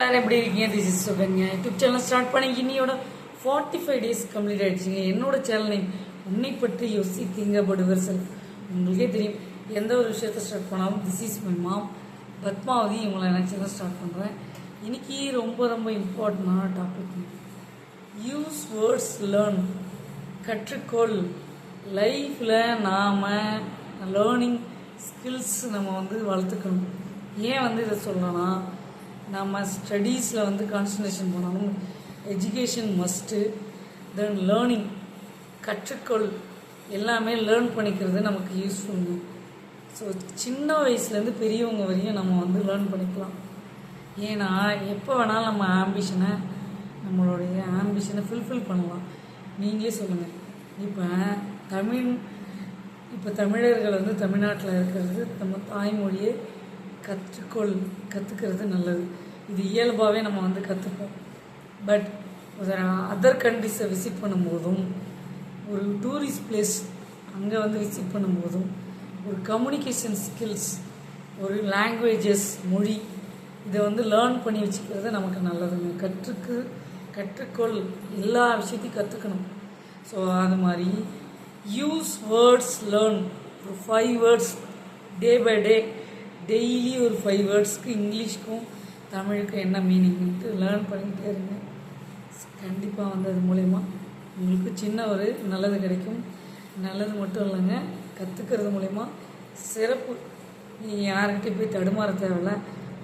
எப்படி இருக்கீங்க? This is Sukanya YouTube channel start பண்ணி இன்னியோட ஃபார்ட்டி ஃபைவ் டேஸ் கம்ப்ளீட் ஆயிடுச்சுங்க. என்னோட சேனலை உன்னை பற்றி யோசி திங்கப்படுவர் படுவர் உங்களுக்கே தெரியும். எந்த ஒரு விஷயத்த ஸ்டார்ட் பண்ணாலும் this is my mom Padmavathi இவங்களை நினச்சி தான் ஸ்டார்ட் பண்ணுறேன் இன்னைக்கு ரொம்ப ரொம்ப இம்பார்ட்டண்டான டாபிக் யூஸ் வேர்ட்ஸ் லேர்ன் கற்றுக்கொள். லைஃப்பில் நாம் லேர்னிங் ஸ்கில்ஸ் நம்ம வந்து வளர்த்துக்கணும். ஏன் வந்து இதை சொல்லணும்னா நம்ம ஸ்டடீஸில் வந்து கான்சன்ட்ரேஷன் பண்ணணும் எஜுகேஷன் மஸ்ட்டு தென் லேர்னிங் கற்றுக்கொள் எல்லாமே லேர்ன் பண்ணிக்கிறது நமக்கு யூஸ்ஃபுல்ங்க ஸோ சின்ன வயசுலேருந்து பெரியவங்க வரையும் நம்ம வந்து லேர்ன் பண்ணிக்கலாம். ஏன்னா எப்போ வேணாலும் நம்ம ஆம்பிஷனை நம்மளுடைய ஆம்பிஷனை ஃபுல்ஃபில் பண்ணலாம். நீங்களே சொல்லுங்கள் இப்போ தமிழ் இப்போ தமிழர்கள் வந்து தமிழ்நாட்டில் இருக்கிறது நம்ம தாய்மொழியை கற்றுக்கொள் கற்றுக்கிறது நல்லது. இது இயல்பாகவே நம்ம வந்து கற்றுப்போம் பட் ஒரு அதர் கண்ட்ரிஸை விசிட் பண்ணும்போதும் ஒரு டூரிஸ்ட் பிளேஸ் அங்கே வந்து விசிட் பண்ணும்போதும் ஒரு கம்யூனிகேஷன் ஸ்கில்ஸ் ஒரு லாங்குவேஜஸ் மொழி இதை வந்து லேர்ன் பண்ணி வச்சுக்கிறது நமக்கு நல்லதுங்க. கற்றுக்கு கற்றுக்கொள். எல்லா விஷயத்தையும் கற்றுக்கணும் ஸோ அது மாதிரி யூஸ் வேர்ட்ஸ் லேர்ன் ஒரு five words day by day daily ஒரு ஃபைவ் வேர்ட்ஸ்க்கு இங்கிலீஷ்க்கும் தமிழுக்கும் என்ன மீனிங்ன்ட்டு லேர்ன் பண்ணிக்கிட்டே இருங்க. கண்டிப்பாக வந்து அது மூலயமா உங்களுக்கு சின்ன ஒரு நல்லது கிடைக்கும். நல்லது மட்டும் இல்லைங்க கற்றுக்கிறது மூலயமா சிறப்பு. நீங்கள் யார்கிட்டையும் போய் தடுமாற தேவையில்ல.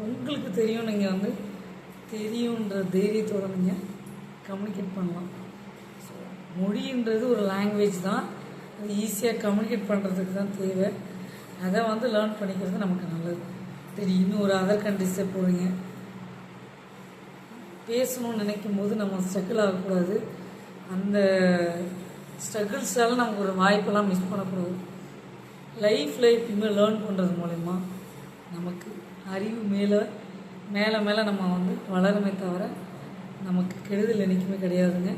உங்களுக்கு தெரியும் நீங்கள் வந்து தெரியுன்ற தைரியத்தோடு நீங்கள் கம்யூனிகேட் பண்ணலாம். ஸோ மொழின்றது ஒரு லாங்குவேஜ் தான். அது ஈஸியாக கம்யூனிகேட் பண்ணுறதுக்கு தான் தேவை. அதை வந்து லேர்ன் பண்ணிக்கிறது நமக்கு நல்லது. திடீர்னு இன்னும் ஒரு அதர் கண்ட்ரிஸை போகிறீங்க பேசணும்னு நினைக்கும் போது நம்ம ஸ்ட்ரகிள் ஆகக்கூடாது. அந்த ஸ்ட்ரகிள்ஸால் நமக்கு ஒரு வாய்ப்பெல்லாம் மிஸ் பண்ணக்கூடாது. லைஃப்பில் எப்பயுமே லேர்ன் பண்ணுறது மூலயமா நமக்கு அறிவு மேலே மேலே மேலே நம்ம வந்து வளருமே தவிர நமக்கு கெடுதல் என்றைக்குமே கிடையாதுங்க.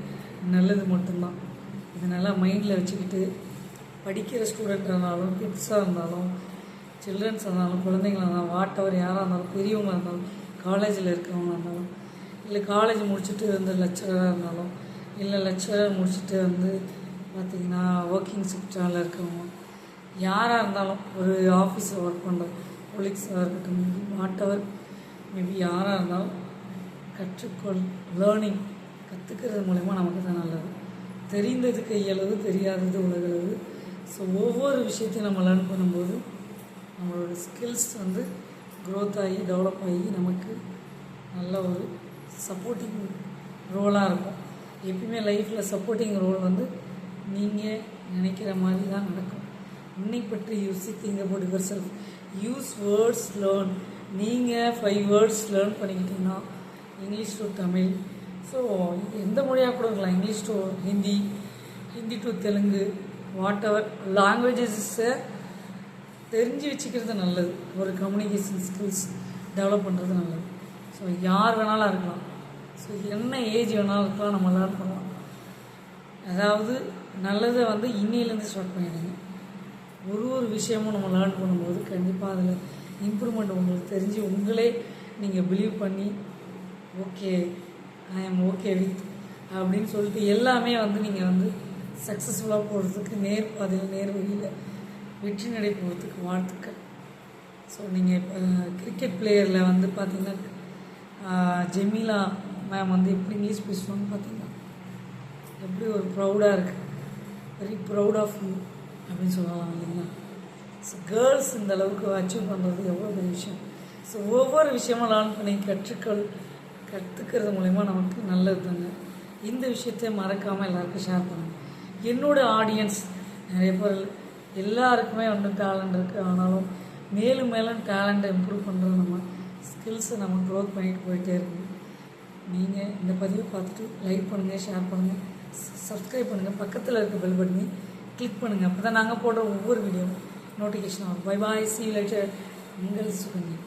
நல்லது மட்டும்தான். இதை நல்லா மைண்டில் வச்சுக்கிட்டு படிக்கிற ஸ்டூடெண்ட்டாக இருந்தாலும் கிட்ஸாக இருந்தாலும் சில்ட்ரன்ஸ் இருந்தாலும் குழந்தைங்களாக இருந்தாலும் வாட்டவர் யாராக இருந்தாலும் பெரியவங்களாக இருந்தாலும் காலேஜில் இருக்கிறவங்க இருந்தாலும் இல்லை காலேஜ் முடிச்சுட்டு வந்து லெக்சராக இருந்தாலும் இல்லை லெக்சரர் முடிச்சுட்டு வந்து பார்த்திங்கன்னா ஒர்க்கிங் செக்டரில் இருக்கிறவங்க யாராக இருந்தாலும் ஒரு ஆஃபீஸில் ஒர்க் பண்ணுற கொலீக்ஸாக இருக்கட்டும் மேபி வாட்டவர் மேபி யாராக இருந்தாலும் கற்றுக்கொள் லேர்னிங் கற்றுக்கிறது மூலயமா நமக்கு தான் நல்லது. தெரிந்தது கையளவு தெரியாதது உலகளவு ஸோ ஒவ்வொரு விஷயத்தையும் நம்ம லேர்ன் பண்ணும்போது நம்மளோட ஸ்கில்ஸ் வந்து க்ரோத் ஆகி டெவலப் ஆகி நமக்கு நல்ல ஒரு சப்போர்ட்டிங் ரோலாக இருக்கும். எப்பயுமே லைஃப்பில் சப்போர்ட்டிங் ரோல் வந்து நீங்கள் நினைக்கிற மாதிரி தான் நடக்கும். இன்னை பற்றி use think about yourself use words learn நீங்கள் ஃபைவ் வேர்ட்ஸ் லேர்ன் பண்ணிக்கிட்டீங்கன்னா இங்கிலீஷ் டு தமிழ் ஸோ எந்த மொழியாக கூட இருக்கலாம். English to Hindi Hindi to Telugu whatever லாங்குவேஜஸை தெரிஞ்சு வச்சுக்கிறது நல்லது. ஒரு கம்யூனிகேஷன் ஸ்கில்ஸ் டெவலப் பண்ணுறது நல்லது. ஸோ யார் வேணாலும் இருக்கலாம். ஸோ என்ன ஏஜ் வேணாலும் இருக்கலாம் நம்ம லேர்ன் பண்ணலாம் அதாவது நல்லதை வந்து இன்னிலேருந்து ஸ்டார்ட் பண்ணிடுங்க. ஒரு ஒரு விஷயமும் நம்ம லேர்ன் பண்ணும்போது கண்டிப்பாக அதில் இம்ப்ரூவ்மெண்ட் உங்களுக்கு தெரிஞ்சு உங்களே நீங்கள் பிலீவ் பண்ணி okay I am okay with அப்படின்னு சொல்லிட்டு எல்லாமே வந்து நீங்கள் வந்து சக்ஸஸ்ஃபுல்லாக போகிறதுக்கு நேர் பாதையில் நேர் வழியில் வெற்றி நடை போகிறதுக்கு வாழ்த்துக்கள் ஸோ நீங்கள் இப்போ கிரிக்கெட் பிளேயரில் வந்து பார்த்தீங்கன்னா ஜெமீலா மேம் வந்து எப்படி இங்கிலீஷ் பேசுவாங்கன்னு பார்த்தீங்கன்னா எப்படி ஒரு ப்ரௌடாக இருக்குது வெரி ப்ரௌட் ஆஃப் யூ அப்படின்னு சொல்லலாம் இல்லைங்களா? ஸோ கேர்ள்ஸ் இந்த அளவுக்கு அச்சீவ் பண்ணுறது எவ்வளோ பெரிய விஷயம். ஸோ ஒவ்வொரு விஷயமும் லேர்ன் பண்ணி கற்றுக்கள் கற்றுக்கிறது மூலயமா நமக்கு நல்லது தாங்க இந்த விஷயத்தை மறக்காமல் எல்லாருக்கும் ஷேர் பண்ணுங்கள் என்னோட ஆடியன்ஸ் நிறைய பேர் எல்லாருக்குமே வந்து டேலண்ட் இருக்குது ஆனாலும் மேலும் மேலும் டேலண்ட்டை இம்ப்ரூவ் பண்ணுறது நம்ம ஸ்கில்ஸை நம்ம க்ரோத் பண்ணிட்டு போயிட்டே இருக்கணும். நீங்கள் இந்த பதிவை பார்த்துட்டு லைக் பண்ணுங்கள் ஷேர் பண்ணுங்கள் சப்ஸ்கிரைப் பண்ணுங்கள் பக்கத்தில் இருக்க பெல் பட்டனி கிளிக் பண்ணுங்கள் அப்போ தான் நாங்கள் போடுற ஒவ்வொரு வீடியோ நோட்டிஃபிகேஷன் ஆகும். பை பாய் சி லைட்டர் உங்கள் சுகன்யா.